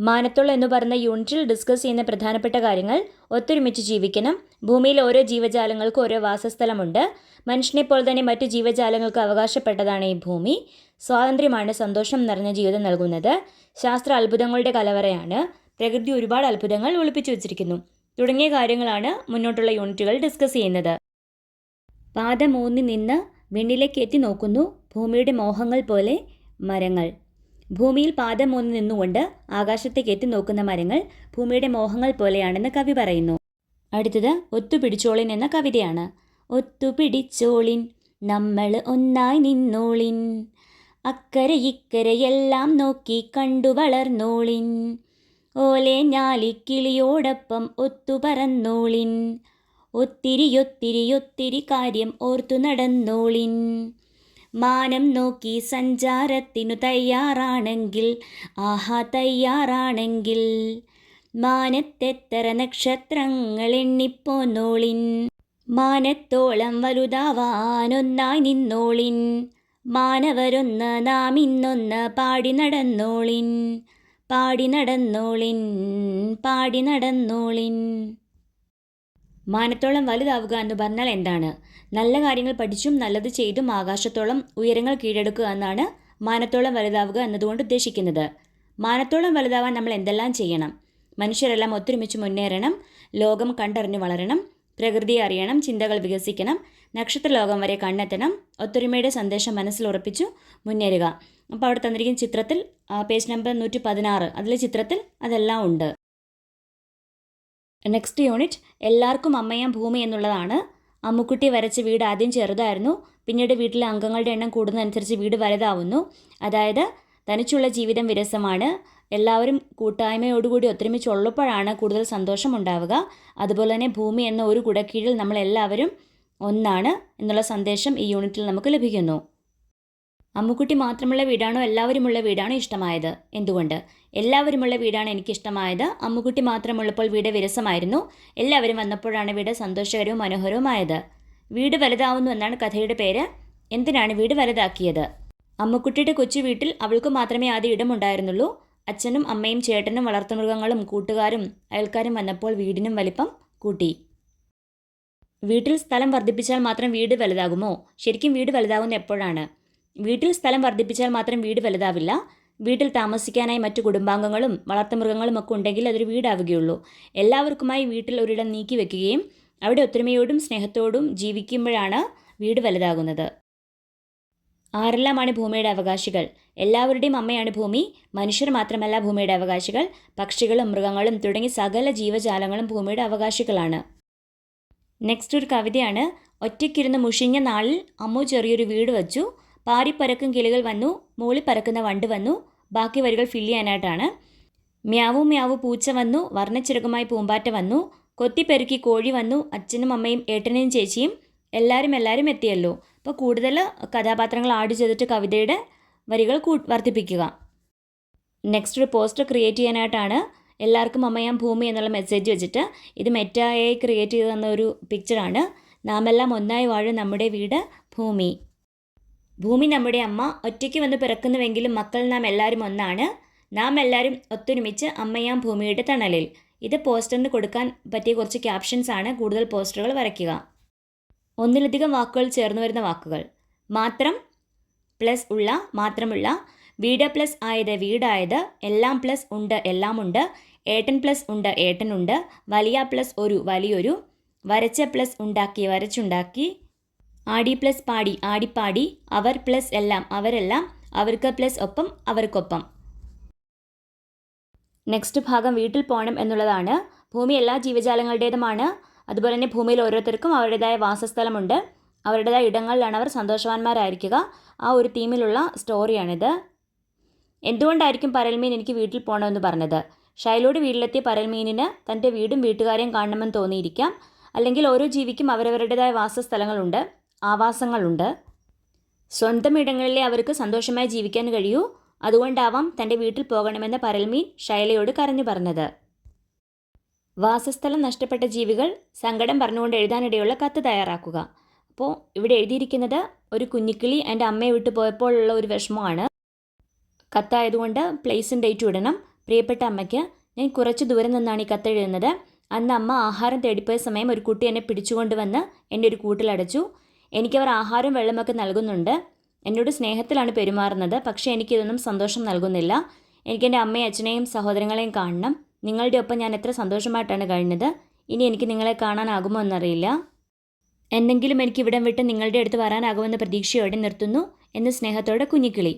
മാനത്തോളം എന്ന് പറയുന്ന യൂണിറ്റിൽ ഡിസ്കസ് ചെയ്യുന്ന പ്രധാനപ്പെട്ട കാര്യങ്ങൾ ഒത്തൊരുമിച്ച് ജീവിക്കണം. ഭൂമിയിൽ ഓരോ ജീവജാലങ്ങൾക്കും ഓരോ വാസസ്ഥലമുണ്ട്. മനുഷ്യനെ പോലെ തന്നെ മറ്റു ജീവജാലങ്ങൾക്ക് അവകാശപ്പെട്ടതാണ് ഈ ഭൂമി. സ്വാതന്ത്ര്യമാണ് സന്തോഷം നിറഞ്ഞ ജീവിതം നൽകുന്നത്. ശാസ്ത്ര അത്ഭുതങ്ങളുടെ കലവറയാണ്. പ്രകൃതി ഒരുപാട് അത്ഭുതങ്ങൾ ഒളിപ്പിച്ചു വച്ചിരിക്കുന്നു. തുടങ്ങിയ കാര്യങ്ങളാണ് മുന്നോട്ടുള്ള യൂണിറ്റുകൾ ഡിസ്കസ് ചെയ്യുന്നത്. പാദമൂന്നി നിന്ന് വിണ്ണിലേക്ക് എത്തി നോക്കുന്നു. ഭൂമിയുടെ മോഹങ്ങൾ പോലെ മരങ്ങൾ. ഭൂമിയിൽ പാദം ഒന്ന് നിന്നുകൊണ്ട് ആകാശത്തേക്ക് എത്തി നോക്കുന്ന മരങ്ങൾ ഭൂമിയുടെ മോഹങ്ങൾ പോലെയാണെന്ന് കവി പറയുന്നു. അടുത്തത് ഒത്തുപിടിച്ചോളിൻ എന്ന കവിതയാണ്. ഒത്തുപിടിച്ചോളിൻ നമ്മൾ ഒന്നായി നിന്നോളിൻ. അക്കരെ ഇക്കരയെല്ലാം നോക്കി കണ്ടു വളർന്നോളിൻ. ഓലെ ഞാലിക്കിളിയോടൊപ്പം ഒത്തു പറന്നോളിൻ. ഒത്തിരി കാര്യം ഓർത്തു നടന്നോളിൻ. മാനം നോക്കി സഞ്ചാരത്തിനു തയ്യാറാണെങ്കിൽ ആഹാ തയ്യാറാണെങ്കിൽ. മാനത്തെത്തര നക്ഷത്രങ്ങൾ എണ്ണിപ്പോ എണ്ണിപ്പോന്നോളിൻ മാനത്തോളം വലുതാവാനൊന്നായി നിന്നോളിൻ. മാനവരൊന്ന് നാം ഇന്നൊന്ന് പാടി നടന്നോളിൻ. പാടി നടന്നോളിൻ പാടി നടന്നോളിൻ. മാനത്തോളം വലുതാവുക എന്ന് പറഞ്ഞാൽ എന്താണ്? നല്ല കാര്യങ്ങൾ പഠിച്ചും നല്ലത് ചെയ്തും ആകാശത്തോളം ഉയരങ്ങൾ കീഴടക്കുക എന്നാണ് മാനത്തോളം വലുതാവുക എന്നതുകൊണ്ട് ഉദ്ദേശിക്കുന്നത്. മാനത്തോളം വലുതാവാൻ നമ്മൾ എന്തെല്ലാം ചെയ്യണം? മനുഷ്യരെല്ലാം ഒത്തൊരുമിച്ച് മുന്നേറണം ലോകം കണ്ടറിഞ്ഞു വളരണം പ്രകൃതിയെ അറിയണം ചിന്തകൾ വികസിക്കണം നക്ഷത്ര ലോകം വരെ കണ്ണെത്തണം ഒത്തൊരുമയുടെ സന്ദേശം മനസ്സിൽ ഉറപ്പിച്ചു മുന്നേറുക. അപ്പോൾ അവിടെ തന്നിരിക്കുന്ന ചിത്രത്തിൽ പേജ് നമ്പർ നൂറ്റി പതിനാറ് അതിലെ ചിത്രത്തിൽ അതെല്ലാം ഉണ്ട്. നെക്സ്റ്റ് യൂണിറ്റ് എല്ലാവർക്കും അമ്മയാം ഭൂമി എന്നുള്ളതാണ് അമ്മുക്കുട്ടി വരച്ച വീട് ആദ്യം ചെറുതായിരുന്നു. പിന്നീട് വീട്ടിലെ അംഗങ്ങളുടെ എണ്ണം കൂടുന്നതനുസരിച്ച് വീട് വലുതാവുന്നു. അതായത് തനിച്ചുള്ള ജീവിതം വിരസമാണ്. എല്ലാവരും കൂട്ടായ്മയോടുകൂടി ഒത്തൊരുമിച്ചുള്ളപ്പോഴാണ് കൂടുതൽ സന്തോഷം ഉണ്ടാവുക അതുപോലെ തന്നെ ഭൂമി എന്ന ഒരു കുടക്കീഴിൽ നമ്മളെല്ലാവരും ഒന്നാണ് എന്നുള്ള സന്ദേശം ഈ യൂണിറ്റിൽ നമുക്ക് ലഭിക്കുന്നു. അമ്മുക്കുട്ടി മാത്രമുള്ള വീടാണോ എല്ലാവരുമുള്ള വീടാണോ ഇഷ്ടമായത്? എന്തുകൊണ്ട്? എല്ലാവരുമുള്ള വീടാണ് എനിക്കിഷ്ടമായത്. അമ്മുക്കുട്ടി മാത്രമുള്ളപ്പോൾ വീട് വിരസമായിരുന്നു. എല്ലാവരും വന്നപ്പോഴാണ് വീട് സന്തോഷകരവും മനോഹരവുമായത്. വീട് വലുതാവുന്നു എന്നാണ് കഥയുടെ പേര്. എന്തിനാണ് വീട് വലുതാക്കിയത്? അമ്മുക്കുട്ടിയുടെ കൊച്ചു വീട്ടിൽ അവൾക്ക് മാത്രമേ ആദ്യം ഇടമുണ്ടായിരുന്നുള്ളൂ. അച്ഛനും അമ്മയും ചേട്ടനും വളർത്തുമൃഗങ്ങളും കൂട്ടുകാരും അയൽക്കാരും വന്നപ്പോൾ വീടിനും വലിപ്പം കൂട്ടി. വീട്ടിൽ സ്ഥലം വർദ്ധിപ്പിച്ചാൽ മാത്രം വീട് വലുതാകുമോ? ശരിക്കും വീട് വലുതാകുന്ന എപ്പോഴാണ്? വീട്ടിൽ സ്ഥലം വർദ്ധിപ്പിച്ചാൽ മാത്രം വീട് വലുതാവില്ല. വീട്ടിൽ താമസിക്കാനായി മറ്റു കുടുംബാംഗങ്ങളും വളർത്തുമൃഗങ്ങളും ഒക്കെ ഉണ്ടെങ്കിൽ അതൊരു വീടാവുകയുള്ളൂ. എല്ലാവർക്കുമായി വീട്ടിൽ ഒരിടം നീക്കി വെക്കുകയും അവിടെ ഒത്തൊരുമയോടും സ്നേഹത്തോടും ജീവിക്കുമ്പോഴാണ് വീട് വലുതാകുന്നത്. ആരെല്ലാമാണ് ഭൂമിയുടെ അവകാശികൾ? എല്ലാവരുടെയും അമ്മയാണ് ഭൂമി. മനുഷ്യർ മാത്രമല്ല ഭൂമിയുടെ അവകാശികൾ. പക്ഷികളും മൃഗങ്ങളും തുടങ്ങി സകല ജീവജാലങ്ങളും ഭൂമിയുടെ അവകാശികളാണ്. നെക്സ്റ്റ് ഒരു കവിതയാണ്. ഒറ്റയ്ക്കിരുന്ന് മുഷിഞ്ഞ നാളിൽ അമ്മു ചെറിയൊരു വീട് വച്ചു. പാറിപ്പറക്കും കിളികൾ വന്നു മൂളിപ്പറക്കുന്ന വണ്ട് വന്നു ബാക്കി വരികൾ ഫില്ല് ചെയ്യാനായിട്ടാണ്. മ്യാവു മ്യാവു പൂച്ച വന്നു വർണച്ചിറകുമായി പൂമ്പാറ്റ വന്നു കൊത്തിപ്പെരുക്കി കോഴി വന്നു അച്ഛനും അമ്മയും ഏട്ടനെയും ചേച്ചിയും എല്ലാവരും എല്ലാവരും എത്തിയല്ലോ. അപ്പോൾ കൂടുതൽ കഥാപാത്രങ്ങൾ ആഡ് ചെയ്തിട്ട് കവിതയുടെ വരികൾ കൂ വർദ്ധിപ്പിക്കുക. നെക്സ്റ്റ് ഒരു പോസ്റ്റർ ക്രിയേറ്റ് ചെയ്യാനായിട്ടാണ്. എല്ലാവർക്കും അമ്മയാം ഭൂമി എന്നുള്ള മെസ്സേജ് വെച്ചിട്ട് ഇത് മെറ്റായി ക്രിയേറ്റ് ചെയ്തു തന്ന ഒരു പിക്ചറാണ് നാമെല്ലാം ഒന്നായി വാഴും നമ്മുടെ വീട് ഭൂമി. ഭൂമി നമ്മുടെ അമ്മ ഒറ്റയ്ക്ക് വന്ന് പിറക്കുന്നുവെങ്കിലും മക്കൾ നാം എല്ലാവരും ഒന്നാണ്. നാം എല്ലാവരും ഒത്തൊരുമിച്ച് അമ്മയാം ഭൂമിയുടെ തണലിൽ. ഇത് പോസ്റ്ററിന് കൊടുക്കാൻ പറ്റിയ കുറച്ച് ക്യാപ്ഷൻസ് ആണ് കൂടുതൽ പോസ്റ്ററുകൾ വരയ്ക്കുക. ഒന്നിലധികം വാക്കുകൾ ചേർന്ന് വരുന്ന വാക്കുകൾ. മാത്രം പ്ലസ് ഉള്ള മാത്രമുള്ള വീട് പ്ലസ് ആയത് വീടായത് എല്ലാം പ്ലസ് ഉണ്ട് എല്ലാം ഉണ്ട് ഏട്ടൻ പ്ലസ് ഉണ്ട് ഏട്ടനുണ്ട് വലിയ പ്ലസ് ഒരു വലിയൊരു വരച്ച പ്ലസ് ഉണ്ടാക്കി വരച്ചുണ്ടാക്കി ആടി പ്ലസ് പാടി ആടിപ്പാടി അവർ പ്ലസ് എല്ലാം അവരെല്ലാം അവർക്ക് പ്ലസ് ഒപ്പം അവർക്കൊപ്പം. നെക്സ്റ്റ് ഭാഗം വീട്ടിൽ പോകണം എന്നുള്ളതാണ്. ഭൂമി എല്ലാ ജീവജാലങ്ങളുടേതുമാണ്. അതുപോലെ തന്നെ ഭൂമിയിൽ ഓരോരുത്തർക്കും അവരുടേതായ വാസസ്ഥലമുണ്ട്. അവരുടേതായ ഇടങ്ങളിലാണ് അവർ സന്തോഷവാന്മാരായിരിക്കുക. ആ ഒരു തീമിലുള്ള സ്റ്റോറിയാണിത് എന്തുകൊണ്ടായിരിക്കും പരൽമീൻ എനിക്ക് വീട്ടിൽ പോകണമെന്ന് പറഞ്ഞത്? ഷൈലോട് വീട്ടിലെത്തിയ പരൽമീനിന് തന്റെ വീടും വീട്ടുകാരെയും കാണണമെന്ന് തോന്നിയിരിക്കാം. അല്ലെങ്കിൽ ഓരോ ജീവിക്കും അവരവരുടേതായ വാസസ്ഥലങ്ങളുണ്ട്. ആവാസങ്ങളുണ്ട്. സ്വന്തം ഇടങ്ങളിലെ അവർക്ക് സന്തോഷമായി ജീവിക്കാൻ കഴിയൂ. അതുകൊണ്ടാവാം തന്റെ വീട്ടിൽ പോകണമെന്ന് പരൽമീൻ ഷൈലയോട് കരഞ്ഞു പറഞ്ഞത്. വാസസ്ഥലം നഷ്ടപ്പെട്ട ജീവികൾ സങ്കടം പറഞ്ഞുകൊണ്ട് എഴുതാനിടയുള്ള കത്ത് തയ്യാറാക്കുക. അപ്പോൾ ഇവിടെ എഴുതിയിരിക്കുന്നത് ഒരു കുഞ്ഞിക്കിളി എന്റെ അമ്മയെ വിട്ടു പോയപ്പോഴുള്ള ഒരു വിഷമമാണ്. കത്തായതുകൊണ്ട് പ്ലേസും ഡേറ്റും ഇടണം. പ്രിയപ്പെട്ട അമ്മയ്ക്ക് ഞാൻ കുറച്ച് ദൂരം നിന്നാണ് ഈ കത്തെഴുതുന്നത് അന്ന് അമ്മ ആഹാരം തേടിപ്പോയ സമയം ഒരു കുട്ടി എന്നെ പിടിച്ചുകൊണ്ടുവന്ന് എന്റെ ഒരു കൂട്ടിലടച്ചു എനിക്കവർ ആഹാരവും വെള്ളമൊക്കെ നൽകുന്നുണ്ട്. എന്നോട് സ്നേഹത്തിലാണ് പെരുമാറുന്നത്. പക്ഷേ എനിക്കിതൊന്നും സന്തോഷം നൽകുന്നില്ല. എനിക്ക് എന്റെ അമ്മയും അച്ഛനെയും സഹോദരങ്ങളെയും കാണണം. നിങ്ങളുടെ ഒപ്പം ഞാൻ എത്ര സന്തോഷമായിട്ടാണ് കഴിഞ്ഞത്. ഇനി എനിക്ക് നിങ്ങളെ കാണാനാകുമോ എന്നറിയില്ല. എന്തെങ്കിലും എനിക്ക് ഇവിടം വിട്ട് നിങ്ങളുടെ അടുത്ത് വരാനാകുമെന്ന പ്രതീക്ഷയോടെ നിർത്തുന്നു എന്ന് സ്നേഹത്തോടെ കുഞ്ഞിക്കിളി.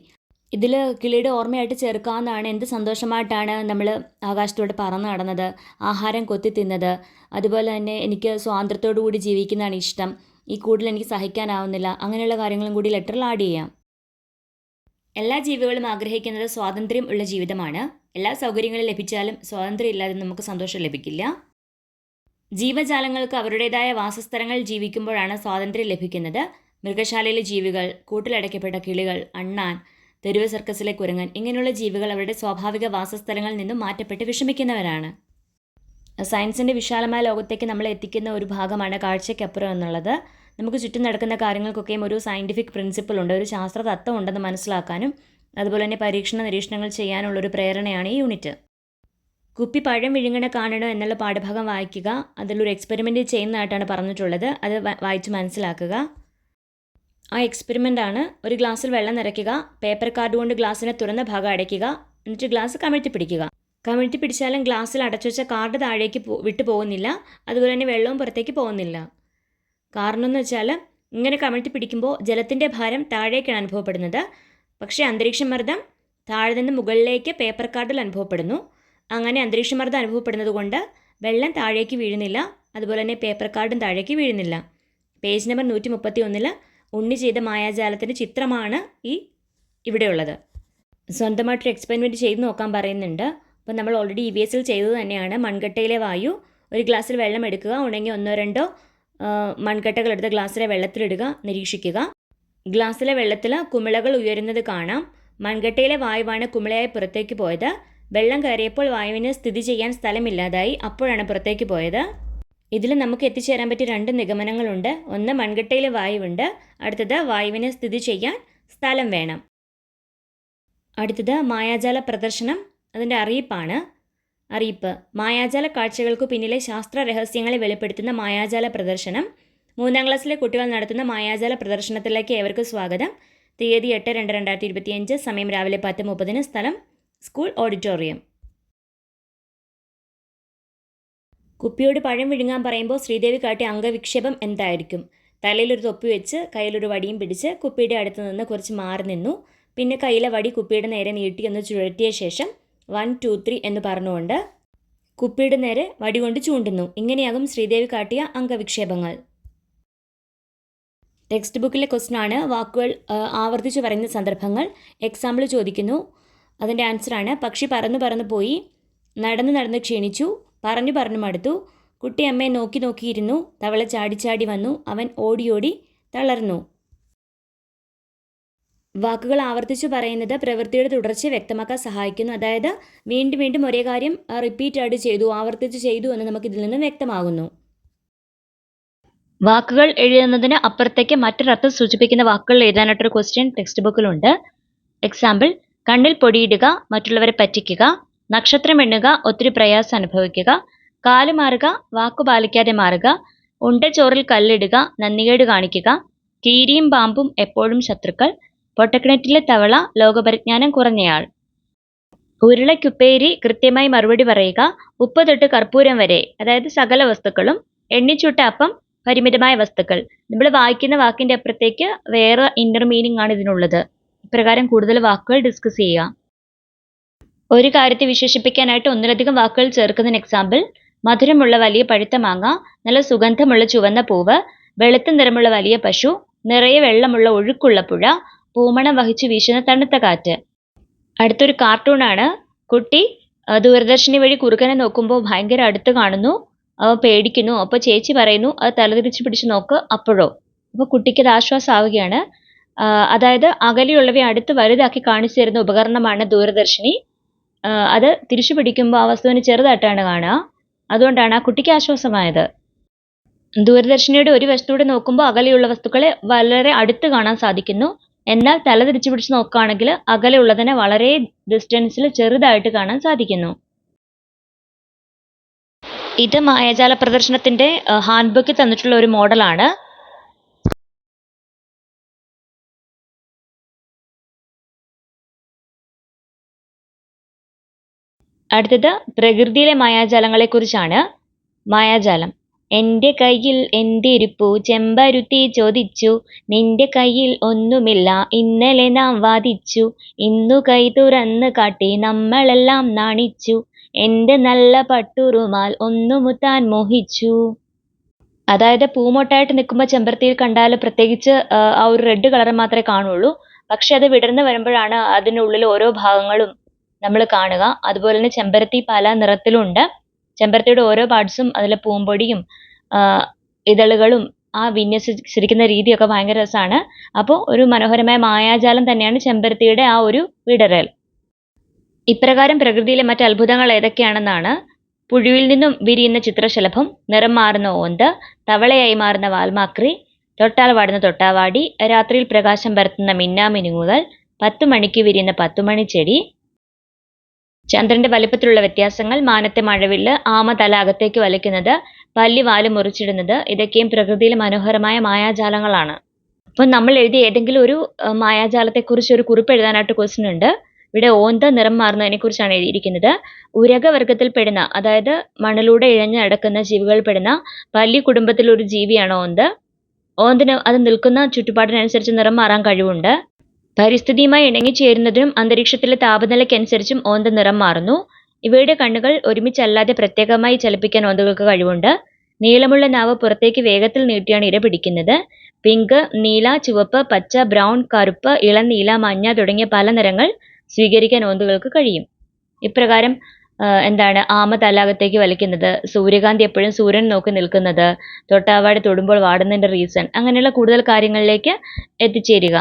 ഇതിൽ കിളിയുടെ ഓർമ്മയായിട്ട് ചേർക്കാവുന്നതാണ് എന്ത് സന്തോഷമായിട്ടാണ് നമ്മൾ ആകാശത്തോടെ പറന്ന് നടന്നത് ആഹാരം കൊത്തി തിന്നത്. അതുപോലെ തന്നെ എനിക്ക് സ്വാതന്ത്ര്യത്തോടു കൂടി ജീവിക്കുന്നതാണ് ഇഷ്ടം. ഈ കൂടുതൽ എനിക്ക് സഹിക്കാനാവുന്നില്ല. അങ്ങനെയുള്ള കാര്യങ്ങളും കൂടി ലെറ്ററിൽ ആഡ് ചെയ്യാം. എല്ലാ ജീവികളും ആഗ്രഹിക്കുന്നത് സ്വാതന്ത്ര്യം ഉള്ള ജീവിതമാണ്. എല്ലാ സൗകര്യങ്ങളും ലഭിച്ചാലും സ്വാതന്ത്ര്യം ഇല്ലാതെ നമുക്ക് സന്തോഷം ലഭിക്കില്ല. ജീവജാലങ്ങൾക്ക് അവരുടേതായ വാസസ്ഥലങ്ങൾ ജീവിക്കുമ്പോഴാണ് സ്വാതന്ത്ര്യം ലഭിക്കുന്നത്. മൃഗശാലയിലെ ജീവികൾ കൂട്ടിലടയ്ക്കപ്പെട്ട കിളികൾ അണ്ണാൻ തെരുവ് സർക്കസിലെ കുരങ്ങൻ ഇങ്ങനെയുള്ള ജീവികൾ അവരുടെ സ്വാഭാവിക വാസസ്ഥലങ്ങളിൽ നിന്നും മാറ്റപ്പെട്ട് വിഷമിക്കുന്നവരാണ്. സയൻസിന്റെ വിശാലമായ ലോകത്തേക്ക് നമ്മൾ എത്തിക്കുന്ന ഒരു ഭാഗമാണ് കാഴ്ചയ്ക്കപ്പുറം എന്നുള്ളത്. നമുക്ക് ചുറ്റും നടക്കുന്ന കാര്യങ്ങൾക്കൊക്കെയും ഒരു സയന്റിഫിക് പ്രിൻസിപ്പിൾ ഉണ്ട് ഒരു ശാസ്ത്ര തത്വം ഉണ്ടെന്ന് മനസ്സിലാക്കാനും അതുപോലെ തന്നെ പരീക്ഷണ നിരീക്ഷണങ്ങൾ ചെയ്യാനുള്ള ഒരു പ്രേരണയാണ് ഈ യൂണിറ്റ് കുപ്പി പഴം വിഴുങ്ങണ കാണണം എന്നുള്ള പാഠഭാഗം വായിക്കുക അതിലൊരു എക്സ്പെരിമെന്റ് ചെയ്യുന്നതായിട്ടാണ് പറഞ്ഞിട്ടുള്ളത്. അത് വായിച്ച് മനസ്സിലാക്കുക. ആ എക്സ്പെരിമെന്റ് ആണ് ഒരു ഗ്ലാസ്സിൽ വെള്ളം നിറയ്ക്കുക പേപ്പർ കാർഡ് കൊണ്ട് ഗ്ലാസ്സിനെ തുറന്ന ഭാഗം അടയ്ക്കുക എന്നിട്ട് ഗ്ലാസ് കമഴ്ത്തി പിടിക്കുക. കമിഴ്ത്തി പിടിച്ചാലും ഗ്ലാസ്സിൽ അടച്ചു വെച്ച കാർഡ് താഴേക്ക് പോ വിട്ടു പോകുന്നില്ല. അതുപോലെ തന്നെ വെള്ളവും പുറത്തേക്ക് പോകുന്നില്ല. കാരണം എന്ന് വെച്ചാൽ ഇങ്ങനെ കമിഴ്ത്തി പിടിക്കുമ്പോൾ ജലത്തിന്റെ ഭാരം താഴേക്കാണ് അനുഭവപ്പെടുന്നത്. പക്ഷേ അന്തരീക്ഷമർദ്ദം താഴെ നിന്ന് മുകളിലേക്ക് പേപ്പർ കാർഡിൽ അനുഭവപ്പെടുന്നു. അങ്ങനെ അന്തരീക്ഷമർദ്ദം അനുഭവപ്പെടുന്നത് കൊണ്ട് വെള്ളം താഴേക്ക് വീഴുന്നില്ല. അതുപോലെ തന്നെ പേപ്പർ കാർഡും താഴേക്ക് വീഴുന്നില്ല. പേജ് നമ്പർ നൂറ്റി മുപ്പത്തി ഒന്നിൽ ഉണ്ണി ചെയ്ത മായാജാലത്തിന്റെ ചിത്രമാണ് ഈ ഇവിടെയുള്ളത്. സ്വന്തമായിട്ടൊരു എക്സ്പെരിമെന്റ് ചെയ്ത് നോക്കാൻ പറയുന്നുണ്ട്. അപ്പോൾ നമ്മൾ ഓൾറെഡി ഇ വി എസിൽ ചെയ്തത് തന്നെയാണ്. മൺകട്ടയിലെ വായു ഒരു ഗ്ലാസ്സിൽ വെള്ളം എടുക്കുക ഉണങ്ങി ഒന്നോ രണ്ടോ മൺകട്ടകൾ എടുത്ത് ഗ്ലാസ്സിലെ വെള്ളത്തിലിടുക നിരീക്ഷിക്കുക. ഗ്ലാസ്സിലെ വെള്ളത്തിൽ കുമിളകൾ ഉയരുന്നത് കാണാം. മൺകട്ടയിലെ വായുവാണ് കുമിളയായി പുറത്തേക്ക് പോയത്. വെള്ളം കയറിയപ്പോൾ വായുവിന് സ്ഥിതി ചെയ്യാൻ സ്ഥലമില്ലാതായി അപ്പോഴാണ് പുറത്തേക്ക് പോയത്. ഇതിൽ നമുക്ക് എത്തിച്ചേരാൻ പറ്റിയ രണ്ട് നിഗമനങ്ങളുണ്ട്. ഒന്ന് മൺകട്ടയിൽ വായുവുണ്ട്. അടുത്തത് വായുവിന് സ്ഥിതി ചെയ്യാൻ സ്ഥലം വേണം. അടുത്തത് മായാജാല പ്രദർശനം. അതിന്റെ അറിയിപ്പാണ്. അറിയിപ്പ്. മായാജാല കാഴ്ചകൾക്കു പിന്നിലെ ശാസ്ത്ര രഹസ്യങ്ങളെ വെളിപ്പെടുത്തുന്ന മായാജാല പ്രദർശനം. മൂന്നാം ക്ലാസ്സിലെ കുട്ടികൾ നടത്തുന്ന മായാജാല പ്രദർശനത്തിലേക്ക് ഏവർക്കും സ്വാഗതം. തീയതി എട്ട് രണ്ട് രണ്ടായിരത്തി ഇരുപത്തിയഞ്ച് സമയം രാവിലെ പത്ത് മുപ്പതിന് സ്ഥലം സ്കൂൾ ഓഡിറ്റോറിയം. കുപ്പിയോട് പഴം വിഴുങ്ങാൻ പറയുമ്പോൾ ശ്രീദേവി കാട്ടിയ അംഗവിക്ഷേപം എന്തായിരിക്കും? തലയിലൊരു തൊപ്പി വെച്ച് കയ്യിലൊരു വടിയും പിടിച്ച് കുപ്പിയുടെ അടുത്ത് നിന്ന് കുറച്ച് മാറി നിന്നു. പിന്നെ കയ്യിലെ വടി കുപ്പിയുടെ നേരെ നീട്ടി ഒന്ന് ചുഴറ്റിയ ശേഷം വൺ ടു ത്രീ എന്ന് പറഞ്ഞുകൊണ്ട് കുപ്പിയുടെ നേരെ വടികൊണ്ട് ചൂണ്ടുന്നു. ഇങ്ങനെയാകും ശ്രീദേവി കാട്ടിയ അംഗവിക്ഷേപങ്ങൾ. ടെക്സ്റ്റ് ബുക്കിലെ ക്വസ്റ്റൻ ആണ്. വാക്കുകൾ ആവർത്തിച്ചു പറയുന്ന സന്ദർഭങ്ങൾ. എക്സാമ്പിൾ ചോദിക്കുന്നു. അതിന്റെ ആൻസറാണ് പക്ഷി പറന്നു പറന്നു പോയി. നടന്ന് നടന്ന് ക്ഷീണിച്ചു. പറഞ്ഞു പറഞ്ഞു മടുത്തു. കുട്ടി അമ്മയെ നോക്കി നോക്കിയിരുന്നു. തവള ചാടി ചാടി വന്നു. അവൻ ഓടിയോടി ഓടി തളർന്നു. വാക്കുകൾ ആവർത്തിച്ചു പറയുന്നത് പ്രവൃത്തിയുടെ തുടർച്ച വ്യക്തമാക്കാൻ സഹായിക്കുന്നു. അതായത് വീണ്ടും വീണ്ടും ഒരേ കാര്യം റിപ്പീറ്റ് ആയിട്ട് ചെയ്തു ആവർത്തിച്ച് ചെയ്തു എന്ന് നമുക്ക് ഇതിൽ നിന്ന് വ്യക്തമാകുന്നു. വാക്കുകൾ എഴുതുന്നതിന് അപ്പുറത്തേക്ക് മറ്റൊരർത്ഥം സൂചിപ്പിക്കുന്ന വാക്കുകൾ എഴുതാനായിട്ടൊരു ക്വസ്റ്റ്യൻ ടെക്സ്റ്റ് ബുക്കിലുണ്ട് എക്സാമ്പിൾ കണ്ണിൽ പൊടിയിടുക മറ്റുള്ളവരെ പറ്റിക്കുക നക്ഷത്രം എണ്ണുക ഒത്തിരി പ്രയാസം അനുഭവിക്കുക കാൽ മാറുക വാക്കു പാലിക്കാതെ മാറുക ഉണ്ട ചോറിൽ കല്ലിടുക നന്ദികേട് കാണിക്കുക കീരിയും പാമ്പും എപ്പോഴും ശത്രുക്കൾ പൊട്ടക്കിണറ്റിലെ തവള ലോകപരിജ്ഞാനം കുറഞ്ഞയാൾ. ഉരുളയ്ക്കുപ്പേരി കൃത്യമായി മറുപടി പറയുക ഉപ്പ് തൊട്ട് കർപ്പൂരം വരെ അതായത് സകല വസ്തുക്കളും എണ്ണിച്ചുട്ട അപ്പം പരിമിതമായ വസ്തുക്കൾ. നമ്മൾ വായിക്കുന്ന വാക്കിന്റെ അപ്പുറത്തേക്ക് വേറെ ഇന്നർ മീനിങ് ആണ് ഇതിനുള്ളത്. ഇപ്രകാരം കൂടുതൽ വാക്കുകൾ ഡിസ്കസ് ചെയ്യുക. ഒരു കാര്യത്തെ വിശേഷിപ്പിക്കാനായിട്ട് ഒന്നിലധികം വാക്കുകൾ ചേർക്കുന്നതിന് എക്സാമ്പിൾ മധുരമുള്ള വലിയ പഴുത്ത മാങ്ങ നല്ല സുഗന്ധമുള്ള ചുവന്ന പൂവ് വെളുത്ത നിറമുള്ള വലിയ പശു നിറയെ വെള്ളമുള്ള ഒഴുക്കുള്ള പുഴ പൂമണം വഹിച്ചു വീശുന്ന തണുത്ത കാറ്റ്. അടുത്തൊരു കാർട്ടൂണാണ് കുട്ടി ദൂരദർശിനി വഴി കുറുക്കനെ നോക്കുമ്പോൾ ഭയങ്കര അടുത്ത് കാണുന്നു. അവ പേടിക്കുന്നു. അപ്പോൾ ചേച്ചി പറയുന്നു അത് തലതിരിച്ച് പിടിച്ച് നോക്ക് അപ്പോഴോ. അപ്പോൾ കുട്ടിക്ക് അത് ആശ്വാസമാവുകയാണ്. അതായത് അകലെയുള്ളവയെ അടുത്ത് വലുതാക്കി കാണിച്ചു തരുന്ന ഉപകരണമാണ് ദൂരദർശിനി. അത് തിരിച്ചു പിടിക്കുമ്പോൾ ആ വസ്തുവിന് ചെറുതായിട്ടാണ് കാണുക. അതുകൊണ്ടാണ് ആ കുട്ടിക്ക് ആശ്വാസമായത്. ദൂരദർശിനിയുടെ ഒരു വശത്തൂടെ നോക്കുമ്പോൾ അകലെയുള്ള വസ്തുക്കളെ വളരെ അടുത്ത് കാണാൻ സാധിക്കുന്നു. എന്നാൽ തല തിരിച്ചു പിടിച്ച് നോക്കുകയാണെങ്കിൽ അകലെയുള്ളതിനെ വളരെ ഡിസ്റ്റൻസിൽ ചെറുതായിട്ട് കാണാൻ സാധിക്കുന്നു. ഇത് മായാജാല പ്രദർശനത്തിന്റെ ഹാൻഡ് ബുക്കിൽ തന്നിട്ടുള്ള ഒരു മോഡലാണ്. അടുത്തത് പ്രകൃതിയിലെ മായാജാലങ്ങളെക്കുറിച്ചാണ് മായാജാലം. എന്റെ കയ്യിൽ എന്തിരിപ്പു? ചെമ്പരുത്തി ചോദിച്ചു. നിന്റെ കയ്യിൽ ഒന്നുമില്ല. ഇന്നലെ നാം വാദിച്ചു. ഇന്നു കൈ തുറന്ന് കാട്ടി നമ്മളെല്ലാം നാണിച്ചു. എന്റെ നല്ല പട്ടുറുമാൽ ഒന്നു മുത്താൻ മോഹിച്ചു. അതായത് പൂമൊട്ടായിട്ട് നിൽക്കുമ്പോൾ ചെമ്പരത്തിയിൽ കണ്ടാൽ പ്രത്യേകിച്ച് ആ ഒരു റെഡ് കളർ മാത്രമേ കാണുള്ളൂ. പക്ഷെ അത് വിടർന്ന് വരുമ്പോഴാണ് അതിനുള്ളിൽ ഓരോ ഭാഗങ്ങളും നമ്മൾ കാണുക. അതുപോലെ തന്നെ ചെമ്പരത്തി പല നിറത്തിലുണ്ട്. ചെമ്പരത്തിയുടെ ഓരോ പാർട്സും അതിലെ പൂമ്പൊടിയും ഇതളുകളും ആ വിന്യസിച്ചിരിക്കുന്ന രീതിയൊക്കെ ഭയങ്കര രസമാണ്. അപ്പോൾ ഒരു മനോഹരമായ മായാജാലം തന്നെയാണ് ചെമ്പരത്തിയുടെ ആ ഒരു വിടരൽ. ഇപ്രകാരം പ്രകൃതിയിലെ മറ്റ് അത്ഭുതങ്ങൾ ഏതൊക്കെയാണെന്നാണ് പുഴുവിൽ നിന്നും വിരിയുന്ന ചിത്രശലഭം നിറം മാറുന്ന ഓന്ത് തവളയായി മാറുന്ന വാൽമാക്രി തൊട്ടാൽ വാടുന്ന തൊട്ടാവാടി രാത്രിയിൽ പ്രകാശം പരത്തുന്ന മിന്നാമിനുങ്ങുകൾ പത്തു മണിക്ക് വിരിയുന്ന പത്തുമണി ചെടി ചന്ദ്രന്റെ വലിപ്പത്തിലുള്ള വ്യത്യാസങ്ങൾ മാനത്തെ മഴവില്ല് ആമ തല അകത്തേക്ക് വലിക്കുന്നത് പല്ലി വാൽ മുറിച്ചിടുന്നത് ഇതൊക്കെയും പ്രകൃതിയിലെ മനോഹരമായ മായാജാലങ്ങളാണ്. അപ്പോൾ നമ്മൾ എഴുതിയ ഏതെങ്കിലും ഒരു മായാജാലത്തെക്കുറിച്ച് ഒരു കുറിപ്പ് എഴുതാനായിട്ട് ക്വസ്റ്റ്യൻ ഉണ്ട്. ഇവിടെ ഓന്ത നിറം മാറുന്നതിനെ കുറിച്ചാണ് എഴുതിയിരിക്കുന്നത്. ഉരകവർഗത്തിൽപ്പെടുന്ന അതായത് മണലൂടെ ഇഴഞ്ഞ് നടക്കുന്ന ജീവികൾ പെടുന്ന പല്ലി കുടുംബത്തിലൊരു ജീവിയാണ് ഓന്ത്. ഓന്തിന് അത് നിൽക്കുന്ന ചുറ്റുപാടിനനുസരിച്ച് നിറം മാറാൻ കഴിവുണ്ട്. പരിസ്ഥിതിയുമായി ഇണങ്ങിച്ചേരുന്നതിനും അന്തരീക്ഷത്തിലെ താപനിലയ്ക്കനുസരിച്ചും ഓന്ത നിറം മാറുന്നു. ഇവയുടെ കണ്ണുകൾ ഒരുമിച്ചല്ലാതെ പ്രത്യേകമായി ചലിപ്പിക്കാൻ ഓന്തകൾക്ക് കഴിവുണ്ട്. നീളമുള്ള നാവ് പുറത്തേക്ക് വേഗത്തിൽ നീട്ടിയാണ് ഇര പിടിക്കുന്നത്. പിങ്ക് നീല ചുവപ്പ് പച്ച ബ്രൗൺ കറുപ്പ് ഇളനീല മഞ്ഞ തുടങ്ങിയ പല നിറങ്ങൾ സ്വീകരിക്കാൻ ഓന്തുകൾക്ക് കഴിയും. ഇപ്രകാരം എന്താണ് ആമ തലാകത്തേക്ക് വലിക്കുന്നത് സൂര്യകാന്തി എപ്പോഴും സൂര്യൻ നോക്കി നിൽക്കുന്നത് തൊട്ടാവാടി തൊടുമ്പോൾ വാടുന്നതിന്റെ റീസൺ അങ്ങനെയുള്ള കൂടുതൽ കാര്യങ്ങളിലേക്ക് എത്തിച്ചേരുക.